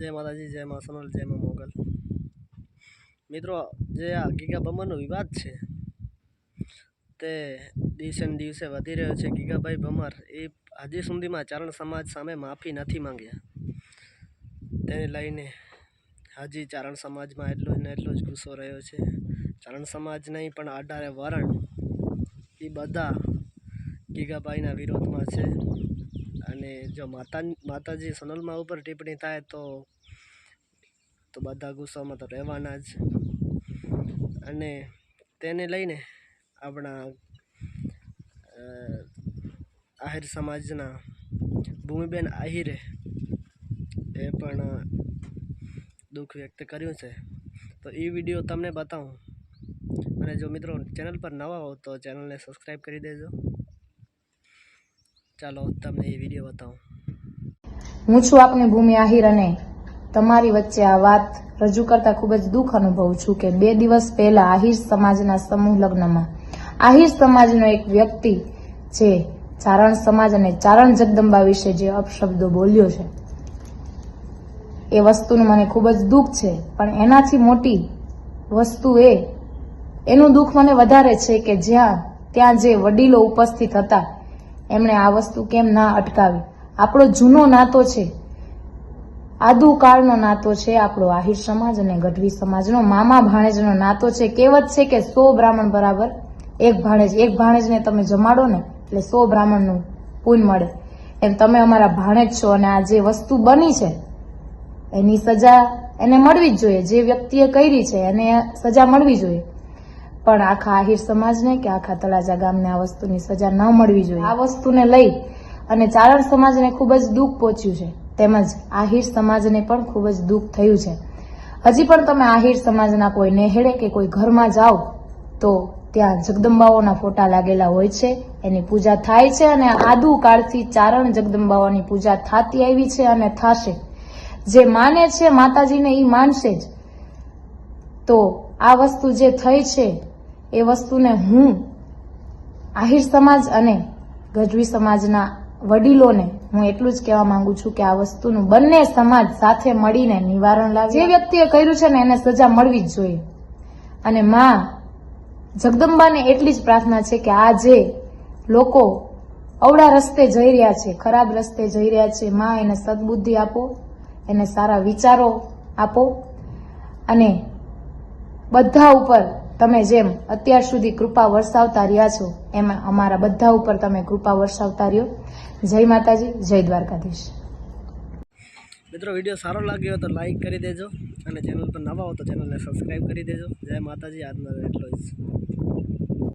જય માતાજી, જય મા સોનલ, જય મા મોગલ. મિત્રો, જે આ ગીગા બમરનો વિવાદ છે, તે દિવસે ને દિવસે વધી રહ્યો છે. ગીગાભાઈ ભમર એ હજી સુધીમાં ચારણ સમાજ સામે માફી નથી માંગ્યા. તેને લઈને હજી ચારણ સમાજમાં એટલો ને એટલો જ ગુસ્સો રહ્યો છે. ચારણ સમાજ નહીં, પણ અઢારે વરણ, એ બધા ગીગાભાઈના વિરોધમાં છે. અને જો માતા માતાજી સોનલમાં ઉપર ટિપ્પણી થાય તો તો બધા ગુસ્સામાં તો રહેવાના જ. અને તેને લઈને આપણા આહિર સમાજના ભૂમિબેન આહિરે એ પણ દુઃખ વ્યક્ત કર્યું છે. તો એ વીડિયો તમને બતાવું. અને જો મિત્રો ચેનલ પર નવા હો તો ચેનલને સબસ્ક્રાઈબ કરી દેજો. ચાલો તમને એ વીડિયો બતાવું. હું છું આપની ભૂમિ આહિર અને તમારી વચ્ચે આ વાત રજૂ કરતા ખૂબ જ દુઃખ અનુભવું છું કે બે દિવસ પહેલા આહિર સમાજના સમૂહ લગ્નમાં. આહિર સમાજનો એક વ્યક્તિ જે ચારણ સમાજ અને ચારણ જગદંબા વિશે જે અપશબ્દો બોલ્યો છે. એ વસ્તુનું મને ખૂબ જ દુઃખ છે, પણ એનાથી મોટી વસ્તુ એ, એનું દુઃખ મને વધારે છે કે જ્યાં, ત્યાં જે વડીલો ઉપસ્થિત હતા એમણે આ વસ્તુ કેમ ના અટકાવી? આપણો જૂનો નાતો છે. આદુકાળનો નાતો છે, આપણો આહિર સમાજ અને ગઢવી સમાજનો, મામા ભાણેજનો નાતો છે. કહેવત છે કે સો બ્રાહ્મણ બરાબર, એક ભાણેજ, એક ભાણેજને તમે જમાડો ને, એટલે સો બ્રાહ્મણનું પૂન મળે. એમ તમે અમારા ભાણેજ છો અને આ જે વસ્તુ બની છે, એની સજા એને મળવી જ જોઈએ. જે વ્યક્તિએ કરી છે, એને સજા મળવી જોઈએ. પણ આખા આહિર સમાજને કે આખા તળાજા ગામને આ વસ્તુની સજા ન મળવી જોઈએ. આ વસ્તુને લઈ અને ચારણ સમાજને ખૂબ જ દુઃખ પહોંચ્યું છે. તેમજ આહિર સમાજને પણ ખૂબ જ દુઃખ થયું છે. હજી પણ તમે આહિર સમાજના કોઈ નેહેડે કે કોઈ ઘરમાં જાઓ તો ત્યાં જગદંબાઓના ફોટા લાગેલા હોય છે. એની પૂજા થાય છે અને આદુ કાળથી ચારણ જગદંબાઓની પૂજા થતી આવી છે અને થાશે. જે માને છે, માતાજીને એ માનશે જ. તો આ વસ્તુ જે થઈ છે એ વસ્તુને હું આહિર સમાજ અને ગજવી સમાજના વડીલોને હું એટલું જ કહેવા માંગુ છું કે આ વસ્તુનું બંને સમાજ સાથે મળીને નિવારણ લાવે. જે વ્યક્તિએ કર્યું છે ને, એને સજા મળવી જ જોઈએ. અને માં જગદંબાને એટલી જ પ્રાર્થના છે કે આ જે લોકો અવળા રસ્તે જઈ રહ્યા છે, ખરાબ રસ્તે જઈ રહ્યા છે, માં એને સદબુદ્ધિ આપો, એને સારા વિચારો આપો અને બધા ઉપર તમે જેમ અત્યાર સુધી કૃપા વરસાવતા રહ્યા છો, એમ અમારા બધા ઉપર તમે કૃપા વરસાવતા રહ્યો. જય માતાજી, જય દ્વારકાધીશ. મિત્રો, વીડિયો સારો લાગ્યો તો લાઈક કરી દેજો અને ચેનલ પર નવા હો તો ચેનલને સબસ્ક્રાઈબ કરી દેજો. જય માતાજી, આજનો એટલો જ.